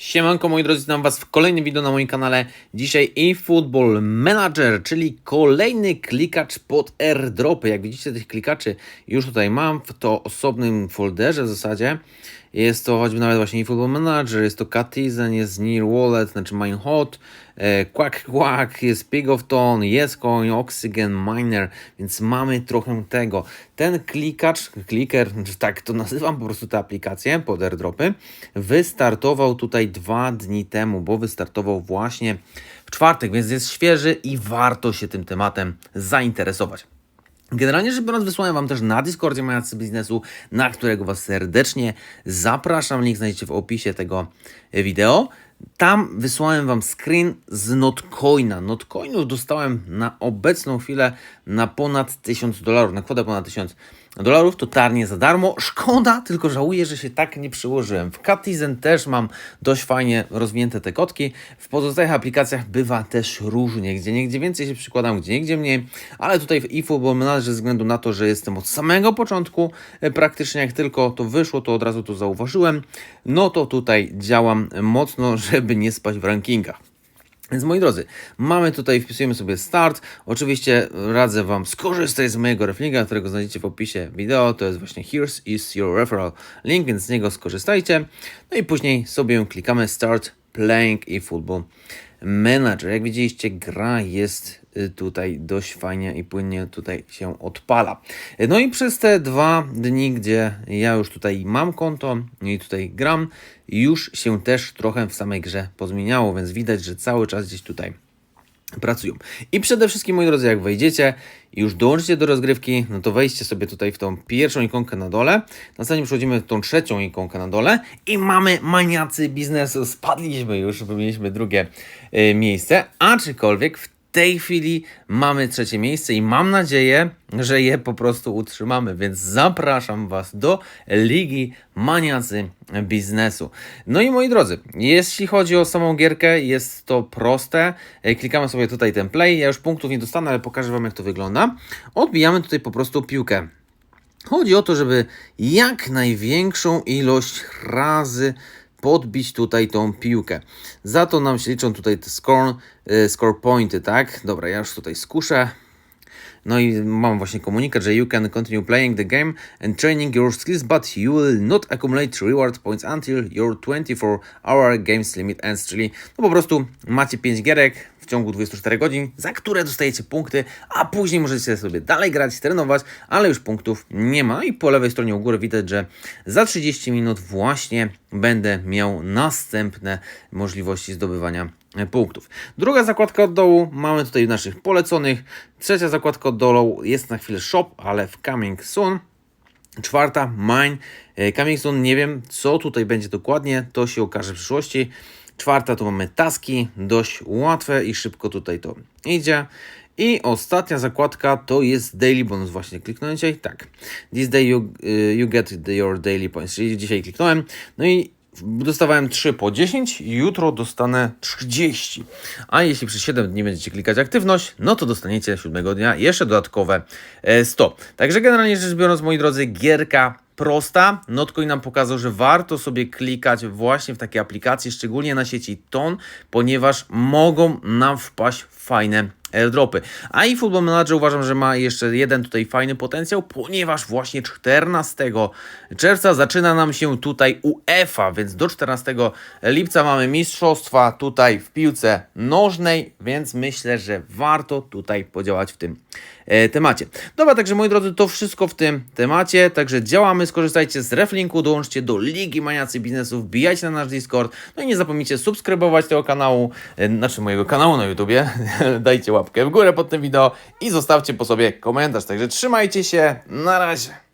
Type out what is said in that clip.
Siemanko moi drodzy, witam was w kolejnym wideo na moim kanale. Dzisiaj eFootball Manager, czyli kolejny klikacz pod airdropy. Jak widzicie tych klikaczy już tutaj mam w to osobnym folderze w zasadzie. Jest to choćby nawet właśnie eFootball Manager, jest to Catizen, jest Near Wallet, znaczy Minehot, e, Quack Quack, jest Pig of Tone, jest Coin, Oxygen, Miner, więc mamy trochę tego. Ten klikacz, kliker, tak to nazywam po prostu te aplikacje pod airdropy, wystartował tutaj dwa dni temu, bo wystartował właśnie w czwartek, więc jest świeży i warto się tym tematem zainteresować. Generalnie rzecz biorąc, wysłałem Wam też na Discordzie Majacy Biznesu, na którego Was serdecznie zapraszam. Link znajdziecie w opisie tego wideo. Tam wysłałem Wam screen z Notcoina. Notcoinów dostałem na obecną chwilę na ponad 1000 dolarów, na kwotę ponad 1000 dolarów, totalnie za darmo. Szkoda, tylko żałuję, że się tak nie przyłożyłem. W Catizen też mam dość fajnie rozwinięte te kotki. W pozostałych aplikacjach bywa też różnie, gdzie niegdzie więcej się przykładam, gdzie niegdzie mniej, ale tutaj w eFootball Manager ze względu na to, że jestem od samego początku, e, praktycznie jak tylko to wyszło, to od razu to zauważyłem, no to tutaj działam mocno, żeby nie spać w rankingach. Więc moi drodzy, mamy tutaj, wpisujemy sobie start. Oczywiście radzę Wam skorzystać z mojego reflinga, którego znajdziecie w opisie wideo. To jest właśnie Here's is your referral link, więc z niego skorzystajcie. No i później sobie klikamy Start Playing i Football Manager. Jak widzieliście, gra jest y, tutaj dość fajnie i płynnie tutaj się odpala. No i przez te dwa dni, gdzie ja już tutaj mam konto i tutaj gram, już się też trochę w samej grze pozmieniało, więc widać, że cały czas gdzieś tutaj pracują. I przede wszystkim, moi drodzy, jak wejdziecie i już dołączycie do rozgrywki, no to wejdźcie sobie tutaj w tą pierwszą ikonkę na dole. Następnie przechodzimy w tą trzecią ikonkę na dole i mamy maniacy biznesu. Spadliśmy już, bo mieliśmy drugie y, miejsce, aczkolwiek w tej chwili mamy trzecie miejsce i mam nadzieję, że je po prostu utrzymamy, więc zapraszam Was do Ligi Maniacy Biznesu. No i moi drodzy, jeśli chodzi o samą gierkę, jest to proste. E, Klikamy sobie tutaj ten play. Ja już punktów nie dostanę, ale pokażę Wam, jak to wygląda. Odbijamy tutaj po prostu piłkę. Chodzi o to, żeby jak największą ilość razy podbić tutaj tą piłkę. Za to nam się liczą tutaj te score, y, score pointy, tak? Dobra, ja już tutaj skuszę. No i mam właśnie komunikat, że you can continue playing the game and training your skills, but you will not accumulate reward points until your 24-hour games limit ends, czyli no po prostu macie 5 gierek ciągu 24 godzin, za które dostajecie punkty, a później możecie sobie dalej grać, trenować, ale już punktów nie ma. I po lewej stronie u góry widać, że za 30 minut właśnie będę miał następne możliwości zdobywania punktów. Druga zakładka od dołu mamy tutaj naszych poleconych. Trzecia zakładka od dołu jest na chwilę shop, ale w coming soon. Czwarta, mine. Coming soon, nie wiem co tutaj będzie dokładnie, to się okaże w przyszłości. Czwarta to mamy taski, dość łatwe i szybko tutaj to idzie. I ostatnia zakładka to jest Daily Bonus. Właśnie kliknąłem dzisiaj. Tak. This day you, y, you get your daily points. Czyli dzisiaj kliknąłem. No i dostawałem 3 po 10, jutro dostanę 30. A jeśli przez 7 dni będziecie klikać aktywność, no to dostaniecie 7 dnia jeszcze dodatkowe e, 100. Także generalnie rzecz biorąc, moi drodzy, gierka prosta. Notcoin nam pokazał, że warto sobie klikać właśnie w takie aplikacje, szczególnie na sieci TON, ponieważ mogą nam wpaść fajne airdropy. A i Football Manager uważam, że ma jeszcze jeden tutaj fajny potencjał, ponieważ właśnie 14 czerwca zaczyna nam się tutaj UEFA, więc do 14 lipca mamy mistrzostwa tutaj w piłce nożnej, więc myślę, że warto tutaj podziałać w tym temacie. Dobra, także moi drodzy, to wszystko w tym temacie, także działamy, skorzystajcie z reflinku, dołączcie do Ligi Maniacy Biznesu, wbijajcie na nasz Discord, no i nie zapomnijcie subskrybować tego kanału, e, znaczy mojego kanału na YouTubie, dajcie łapkę w górę pod tym wideo i zostawcie po sobie komentarz, także trzymajcie się, na razie.